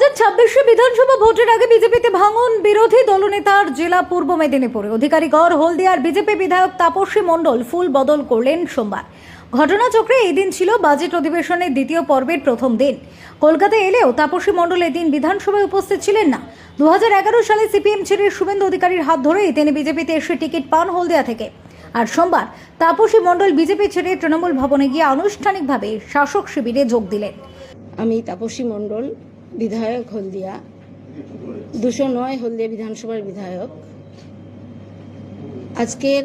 হাজার ছাব্বিশে বিধানসভা ভোটের আগে বিজেপিতে ভাঙন বিরোধী দলনেতার জেলা পূর্ব মেদিনীপুরে। অধিকারীগড় হলদিয়ার বিজেপি বিধায়ক তাপসী মণ্ডল ফুল বদল করলেন সোমবার। ঘটনাচক্রে এই দিন ছিল বাজেট অধিবেশনের দ্বিতীয় পর্বের প্রথম দিন। কলকাতায় এলেও তাপসী মণ্ডল এদিন বিধানসভায় উপস্থিত ছিলেন না। দু হাজার এগারো সালে সিপিএম ছেড়ে শুভেন্দু অধিকারীর হাত ধরেই তিনি বিজেপিতে এসে টিকিট পান হলদিয়া থেকে। আর সোমবার তাপসী মণ্ডল বিজেপি ছেড়ে তৃণমূল ভবনে গিয়ে আনুষ্ঠানিকভাবে শাসক শিবিরে যোগ দিলেন। আমি তাপসী মণ্ডল বিধায়ক হলদিয়া। দুশো নয় হলদিয়া বিধানসভার বিধায়ক। আজকের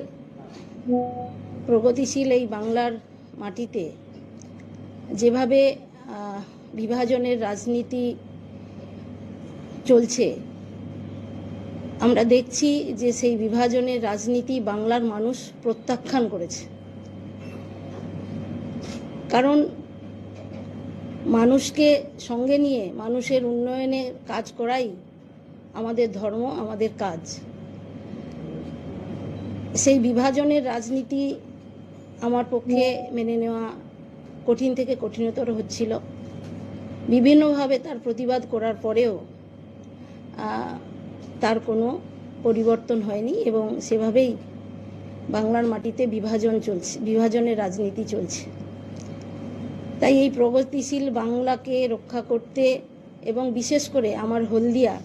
প্রগতিশীল এই বাংলার মাটিতে যেভাবে বিভাজনের রাজনীতি চলছে, আমরা দেখছি যে সেই বিভাজনের রাজনীতি বাংলার মানুষ প্রত্যাখ্যান করেছে। কারণ মানুষকে সঙ্গে নিয়ে মানুষের উন্নয়নে কাজ করাই আমাদের ধর্ম, আমাদের কাজ। সেই বিভাজনের রাজনীতি আমার পক্ষে মেনে নেওয়া কঠিন থেকে কঠিনতর হচ্ছিল। বিভিন্নভাবে তার প্রতিবাদ করার পরেও তার কোনো পরিবর্তন হয়নি এবং সেভাবেই বাংলার মাটিতে বিভাজন চলছে, বিভাজনের রাজনীতি চলছে। তাই এই প্রগতিশীল বাংলাকে রক্ষা করতে এবং বিশেষ করে আমার হলদিয়া,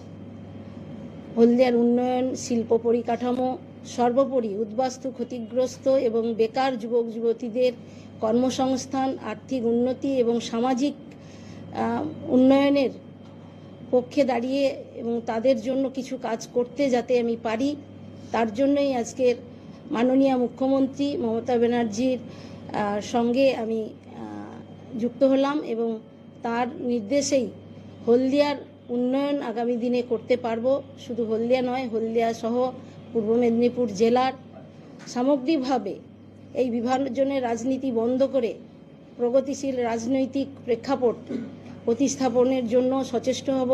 হলদিয়ার উন্নয়ন, শিল্প পরিকাঠামো, সর্বোপরি উদ্বাস্তু ক্ষতিগ্রস্ত এবং বেকার যুবক যুবতীদের কর্মসংস্থান, আর্থিক উন্নতি এবং সামাজিক উন্নয়নের পক্ষে দাঁড়িয়ে এবং তাদের জন্য কিছু কাজ করতে যাতে আমি পারি, তার জন্যই আজকের মাননীয় মুখ্যমন্ত্রী মমতা ব্যানার্জির সঙ্গে আমি যুক্ত হলাম এবং তার নির্দেশেই হলদিয়ার উন্নয়ন আগামী দিনে করতে পারব। শুধু হলদিয়া নয়, হলদিয়া সহ পূর্ব মেদিনীপুর জেলার সামগ্রিকভাবে এই বিভাজনের রাজনীতি বন্ধ করে প্রগতিশীল রাজনৈতিক প্রেক্ষাপট প্রতিস্থাপনের জন্য সচেষ্ট হব।